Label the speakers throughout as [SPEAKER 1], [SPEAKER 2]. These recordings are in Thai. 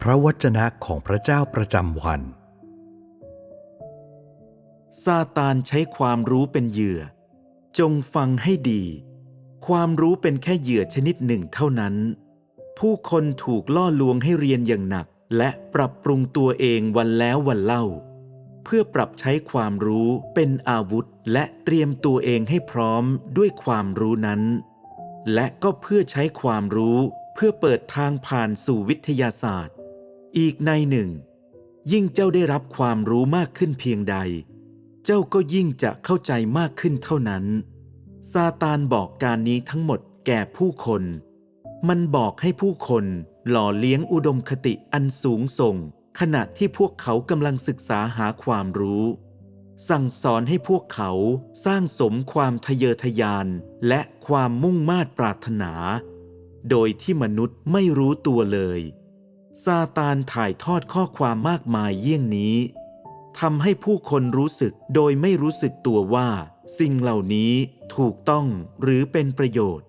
[SPEAKER 1] พระวจนะของพระเจ้าประจำวัน
[SPEAKER 2] ซาตานใช้ความรู้เป็นเหยื่อ จงฟังให้ดี ความรู้เป็นแค่เหยื่อชนิดหนึ่งเท่านั้น ผู้คนถูกล่อลวงให้เรียนอย่างหนัก และปรับปรุงตัวเองวันแล้ววันเล่า เพื่อปรับใช้ความรู้เป็นอาวุธและเตรียมตัวเองให้พร้อมด้วยความรู้นั้น และก็เพื่อใช้ความรู้ พื่อเปิดทางผ่านสู่วิทยาศาสตร์ อีกในหนึ่ง ยิ่งเจ้าได้รับความรู้มากขึ้นเพียงใด เจ้าก็ยิ่งจะเข้าใจมากขึ้นเท่านั้น ซาตานบอกการนี้ทั้งหมดแก่ผู้คน มันบอกให้ผู้คนหล่อเลี้ยงอุดมคติอันสูงส่ง ขณะที่พวกเขากำลังศึกษาหาความรู้ สั่งสอนให้พวกเขาสร้างสมความทะเยอทะยานและความมุ่งมา่ปรารถนา โดยที่มนุษย์ไม่รู้ตัวเลย ซาตานถ่ายทอดข้อความมากมายเยี่ยงนี้ทำให้ผู้คนรู้สึกโดยไม่รู้สึกตัวว่า สิ่งเหล่านี้ถูกต้องหรือเป็นประโยชน์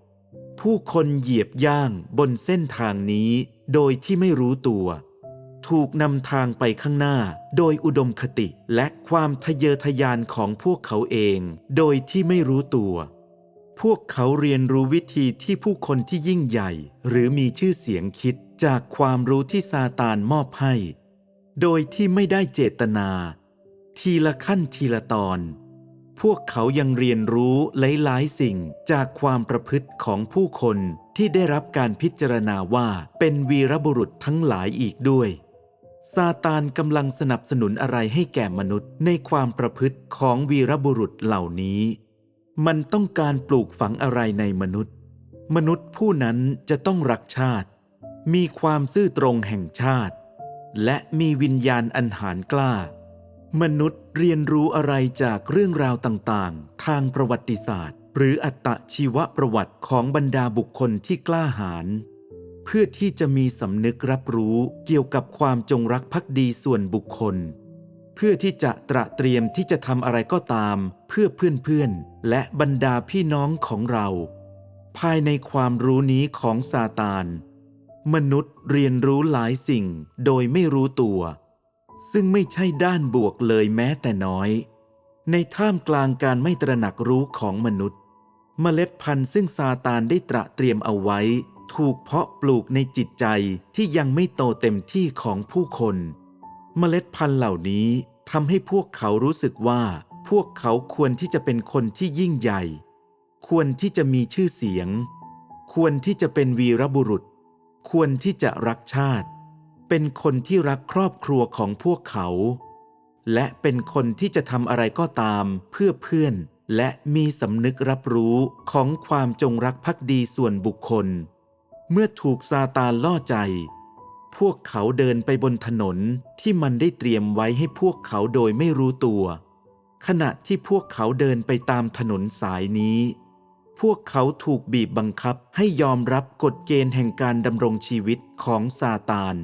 [SPEAKER 2] ผู้คนเหยียบย่างบนเส้นทางนี้โดยที่ไม่รู้ตัว ถูกนำทางไปข้างหน้าโดยอุดมคติและความทะเยอทะยานของพวกเขาเอง โดยที่ไม่รู้ตัว พวกเขาเรียนรู้วิธีที่ผู้คนที่ยิ่งใหญ่ หรือมีชื่อเสียงคิดจากความรู้ที่ซาตานมอบให้ โดยที่ไม่ได้เจตนา ทีละขั้นทีละตอน พวกเขายังเรียนรู้หลายๆสิ่งจากความประพฤติของผู้คนที่ได้รับการพิจารณาว่าเป็นวีรบุรุษทั้งหลายอีกด้วยซาตานกำลังสนับสนุนอะไรให้แก่มนุษย์ในความประพฤติของวีรบุรุษเหล่านี้ มันต้องการปลูกฝังอะไรในมนุษย์ มนุษย์ผู้นั้นจะต้องรักชาติ มีความซื่อตรงแห่งชาติ และมีวิญญาณอันหารกล้า มนุษย์เรียนรู้อะไรจากเรื่องราวต่างๆ ทางประวัติศาสตร์ หรืออัตชีวประวัติของบรรดาบุคคลที่กล้าหาญเพื่อที่จะมีสำนึกรับรู้เกี่ยวกับความจงรักภักดีส่วนบุคคล พื่อที่จะตระเตรียมที่จะทำอะไรก็ตาม เพื่อเพื่อนๆ และบรรดาพี่น้องของเรา ภายในความรู้นี้ของซาตาน มนุษย์เรียนรู้หลายสิ่งโดยไม่รู้ตัว ซึ่งไม่ใช่ด้านบวกเลยแม้แต่น้อย ในท่ามกลางการไม่ตระหนักรู้ของมนุษย์ เมล็ดพันธุ์ซึ่งซาตานได้ตระเตรียมเอาไว้ ถูกเพาะปลูกในจิตใจที่ยังไม่โตเต็มที่ของผู้คน เมล็ดพันธุ์เหล่านี้ทำให้พวกเขารู้สึกว่า พวกเขาควรที่จะเป็นคนที่ยิ่งใหญ่ ควรที่จะมีชื่อเสียง ควรที่จะเป็นวีรบุรุษ ควรที่จะรักชาติ เป็นคนที่รักครอบครัวของพวกเขา และเป็นคนที่จะทำอะไรก็ตามเพื่อเพื่อนและมีสำนึกรับรู้ของความจงรักภักดีส่วนบุคคล เมื่อถูกซาตานล่อใจ พวกเขาเดินไปบนถนนที่มันได้เตรียมไว้ให้พวกเขาโดยไม่รู้ตัว ขณะที่พวกเขาเดินไปตามถนนสายนี้ พวกเขาถูกบีบบังคับให้ยอมรับกฎเกณฑ์แห่งการดำรงชีวิตของซาตาน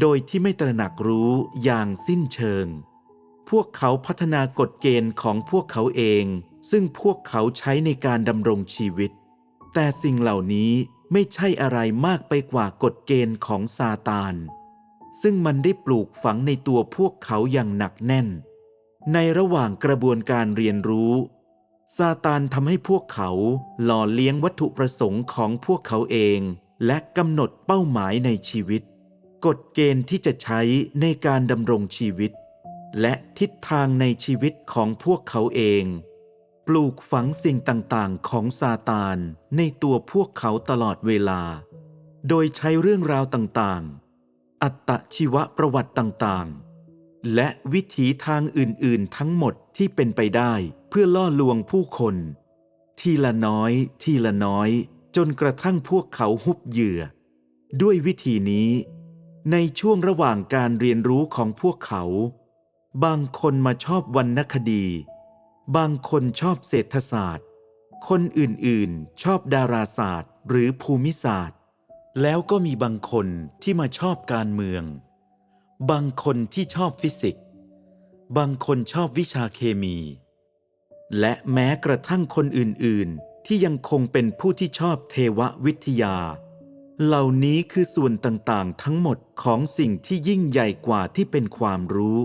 [SPEAKER 2] โดยที่ไม่ตระหนักรู้อย่างสิ้นเชิง พวกเขาพัฒนากฎเกณฑ์ของพวกเขาเอง ซึ่งพวกเขาใช้ในการดำรงชีวิต แต่สิ่งเหล่านี้ ไม่ใช่อะไรมากไปกว่ากฎเกณฑ์ของซาตาน ซึ่งมันได้ปลูกฝังในตัวพวกเขาอย่างหนักแน่น ในระหว่างกระบวนการเรียนรู้ซาตานทำให้พวกเขาหล่อเลี้ยงวัตถุประสงค์ของพวกเขาเอง และกำหนดเป้าหมายในชีวิต กฎเกณฑ์ที่จะใช้ในการดำรงชีวิต และทิศทางในชีวิตของพวกเขาเอง ลูกฝังสิ่งต่างๆ ของซาตานในตัวพวกเขาตลอดเวลา โดยใช้เรื่องราวต่างๆ อัตชีวประวัติต่างๆ และวิถีทางอื่นๆ ทั้งหมดที่เป็นไปได้เพื่อล่อลวงผู้คน ทีละน้อย ทีละน้อย จนกระทั่งพวกเขาหุบเหยื่อ ด้วยวิธีนี้ ในช่วงระหว่างการเรียนรู้ของพวกเขา บางคนมาชอบวรรณคดี บางคนชอบเศรษฐศาสตร์ คนอื่นๆ ชอบดาราศาสตร์หรือภูมิศาสตร์ แล้วก็มีบางคนที่มาชอบการเมือง บางคนที่ชอบฟิสิกส์ บางคนชอบวิชาเคมี และแม้กระทั่งคนอื่นๆ ที่ยังคงเป็นผู้ที่ชอบเทววิทยา เหล่านี้คือส่วนต่างๆ ทั้งหมดของสิ่งที่ยิ่งใหญ่กว่าที่เป็นความรู้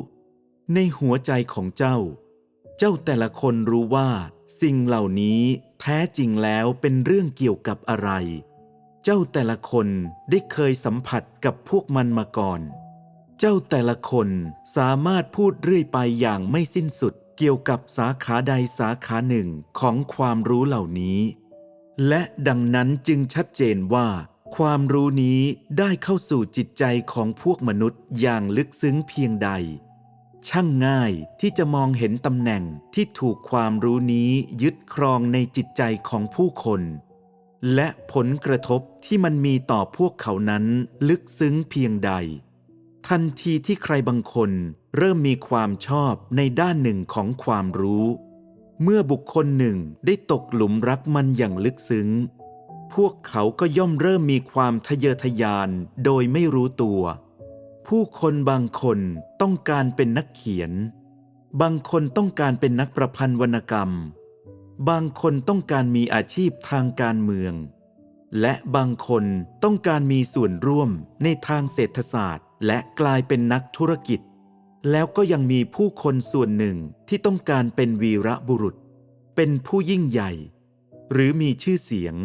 [SPEAKER 2] ในหัวใจของเจ้า เจ้าแต่ละคนรู้ว่า สิ่งเหล่านี้แท้จริงแล้วเป็นเรื่องเกี่ยวกับอะไร เจ้าแต่ละคนได้เคยสัมผัสกับพวกมันมาก่อน เจ้าแต่ละคนสามารถพูดเรื่อยไปอย่างไม่สิ้นสุดเกี่ยวกับสาขาใดสาขาหนึ่งของความรู้เหล่านี้ และดังนั้นจึงชัดเจนว่า ความรู้นี้ได้เข้าสู่จิตใจของพวกมนุษย์อย่างลึกซึ้งเพียงใด ช่างง่ายที่จะมองเห็นตำแหน่งที่ถูกความรู้นี้ยึดครองในจิตใจของผู้คน และผลกระทบที่มันมีต่อพวกเขานั้นลึกซึ้งเพียงใด ทันทีที่ใครบางคนเริ่มมีความชอบในด้านหนึ่งของความรู้ เมื่อบุคคลหนึ่งได้ตกหลุมรักมันอย่างลึกซึ้ง พวกเขาก็ย่อมเริ่มมีความทะเยอทะยานโดยไม่รู้ตัว ผู้คนบางคนต้องการเป็นนักเขียน บางคนต้องการเป็นนักประพันธ์วรรณกรรม บางคนต้องการมีอาชีพทางการเมือง และบางคนต้องการมีส่วนร่วมในทางเศรษฐศาสตร์ และกลายเป็นนักธุรกิจ แล้วก็ยังมีผู้คนส่วนหนึ่งที่ต้องการเป็นวีระบุรุษ เป็นผู้ยิ่งใหญ่ หรือมีชื่อเสียง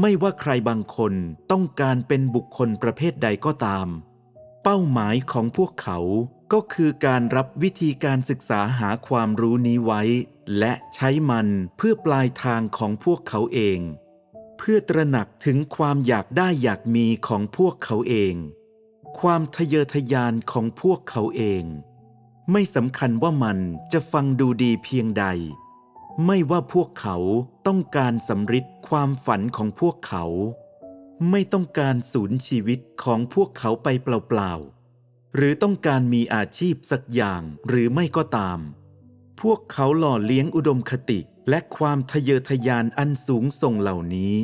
[SPEAKER 2] ไม่ว่าใครบางคนต้องการเป็นบุคคลประเภทใดก็ตาม เป้าหมายของพวกเขาก็คือการรับวิธีการศึกษาหาความรู้นี้ไว้ และใช้มันเพื่อปลายทางของพวกเขาเอง เพื่อตระหนักถึงความอยากได้อยากมีของพวกเขาเอง ความทะเยอทะยานของพวกเขาเอง ไม่สำคัญว่ามันจะฟังดูดีเพียงใด ไม่ว่าพวกเขาต้องการสำริดความฝันของพวกเขา ไม่ต้องการสูญชีวิตของพวกเขาไปเปล่าๆ หรือต้องการมีอาชีพสักอย่างหรือไม่ก็ตาม พวกเขาหล่อเลี้ยงอุดมคติและความทะเยอทะยานอันสูงส่งเหล่านี้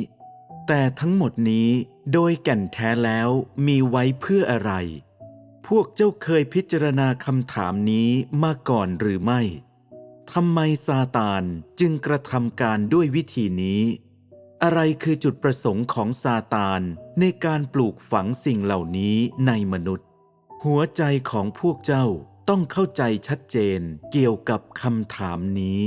[SPEAKER 2] แต่ทั้งหมดนี้โดยแก่นแท้แล้วมีไว้เพื่ออะไร พวกเจ้าเคยพิจารณาคำถามนี้มาก่อนหรือไม่ทำไมซาตานจึงกระทำการด้วยวิธีนี้ อะไรคือจุดประสงค์ของซาตานในการปลูกฝังสิ่งเหล่านี้ในมนุษย์ หัวใจของพวกเจ้าต้องเข้าใจชัดเจนเกี่ยวกับคำถามนี้